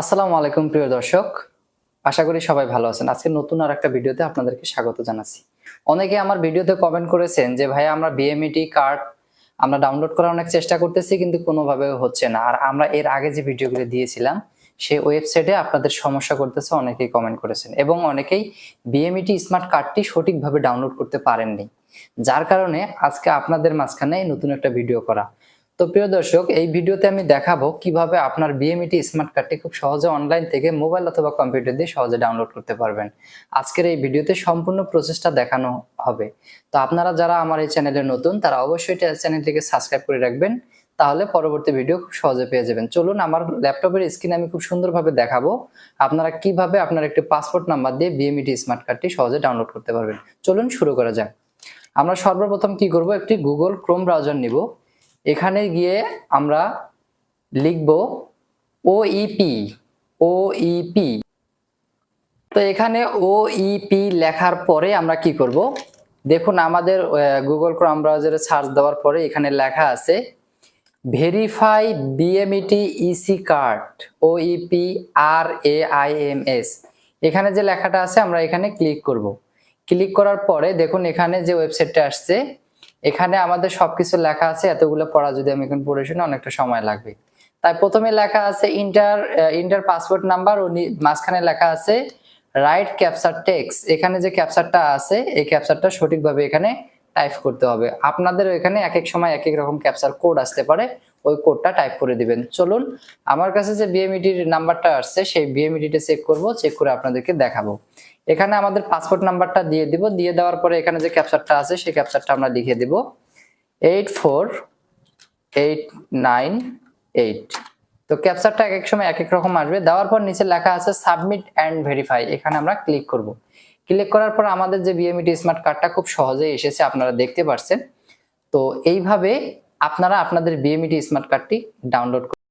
আসসালামু আলাইকুম, প্রিয় দর্শক। আশা করি সবাই ভালো আছেন। আজকে নতুন আর একটা ভিডিওতে আপনাদেরকে স্বাগত জানাচ্ছি। অনেকে আমার ভিডিওতে কমেন্ট করেছেন যে ভাই আমরা বিএমইটি কার্ড আমরা ডাউনলোড করার অনেক চেষ্টা করতেছি, কিন্তু কোনোভাবে হচ্ছে না। আর আমরা এর আগে যে ভিডিওগুলো দিয়েছিলাম, সেই ওয়েবসাইটে আপনাদের সমস্যা করতেছে অনেকেই কমেন্ট করেছেন। এবং অনেকেই বিএমইটি স্মার্ট কার্ডটি সঠিকভাবে ডাউনলোড করতে পারেননি। যার কারণে আজকে আপনাদের মাঝখানে নতুন একটা ভিডিও করা। তো প্রিয় দর্শক, এই ভিডিওতে আমি দেখাবো কীভাবে আপনার বিএমইটি স্মার্ট কার্ডটি খুব সহজে অনলাইন থেকে মোবাইল অথবা কম্পিউটার দিয়ে সহজে ডাউনলোড করতে পারবেন। আজকের এই ভিডিওতে সম্পূর্ণ প্রসেসটা দেখানো হবে। তো আপনারা যারা আমার এই চ্যানেলে নতুন, তারা অবশ্যই চ্যানেলটিকে সাবস্ক্রাইব করে রাখবেন, তাহলে পরবর্তী ভিডিও খুব সহজে পেয়ে যাবেন। চলুন, আমার ল্যাপটপের স্ক্রিনে আমি খুব সুন্দরভাবে দেখাবো আপনারা কীভাবে আপনার একটি পাসপোর্ট নাম্বার দিয়ে বিএমইটি স্মার্ট কার্ডটি সহজে ডাউনলোড করতে পারবেন। চলুন শুরু করা যাক। আমরা সর্বপ্রথম কি করব? একটি গুগল ক্রোম ব্রাউজার নিব। এখানে গিয়ে আমরা লিখব ওইপি ওইপি তো এখানে ওইপি লেখার পরে আমরা কি করব? দেখুন, আমাদের গুগল ক্রোম ব্রাউজারে সার্চ দেওয়ার পরে এখানে লেখা আছে verify BMET EC card OEP R A I M S এখানে যে লেখাটা আছে, আমরা এখানে ক্লিক করব। ক্লিক করার পরে দেখুন, এখানে যে ওয়েবসাইটটা আসছে এখানে আমাদের সবকিছু লেখা আছে, এতগুলো পড়া যদি আমি এখন পড়ে শুনি অনেকটা সময় লাগবে। তাই প্রথমে লেখা আছে ইন্টার ইন্টার পাসপোর্ট নাম্বার ও মাঝখানে লেখা আছে রাইট ক্যাপচার টেক্স এখানে যে ক্যাপচারটা আছে, এই ক্যাপচারটা সঠিকভাবে এখানে টাইপ করতে হবে। আপনাদের এখানে এক এক সময় এক এক রকম ক্যাপচার কোড আসতে পারে, ওই কোডটা টাইপ করে দিবেন। চলুন, আমার কাছে যে বিএমইটির নাম্বারটা আসছে, সেই বিএমইটিটা চেক করব চেক করে আপনাদেরকে দেখাবো। এখানে আমাদের পাসপোর্ট নাম্বারটা দিয়ে দিব, দিয়ে দেওয়ার পরে এখানে যে ক্যাপচারটা আছে, সেই ক্যাপচারটা আমরা লিখে দিব। Eight four eight nine eight তো ক্যাপচারটা এক এক সময় এক এক রকম আসবে। দেওয়ার পর নিচে লেখা আছে সাবমিট অ্যান্ড ভেরিফাই এখানে আমরা ক্লিক করব। ক্লিক করার পর আমাদের যে বিএমইটি স্মার্ট কার্ডটা খুব সহজেই এসেছে, আপনারা দেখতে পাচ্ছেন তো এইভাবে আপনারা আপনাদের বিএমইটি স্মার্ট কার্ডটি ডাউনলোড